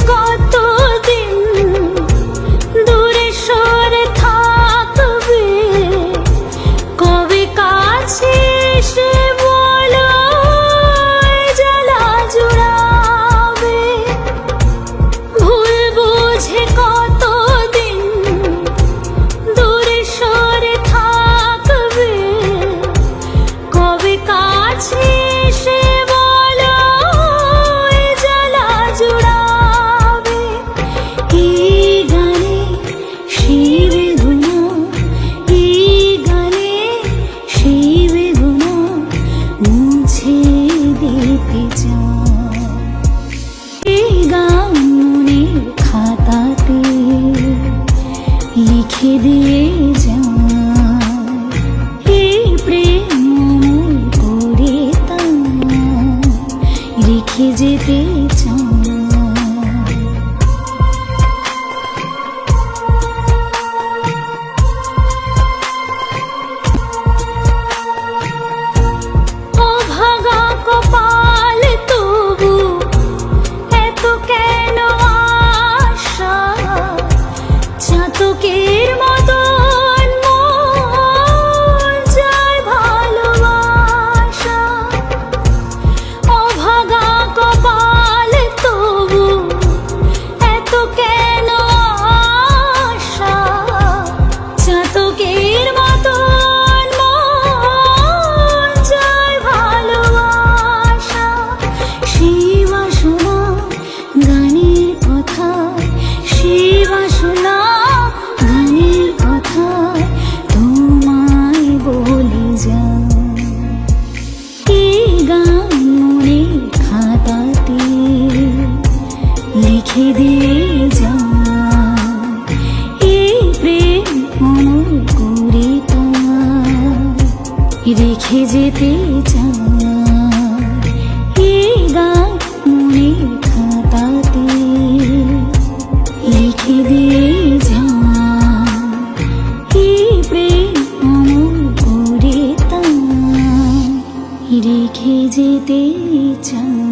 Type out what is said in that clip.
কত যেতে কথায় তোমায় বলে যাও। এই খাতাতে লিখে এই করে রেখে যেতে চা এই গান যেতে চাই।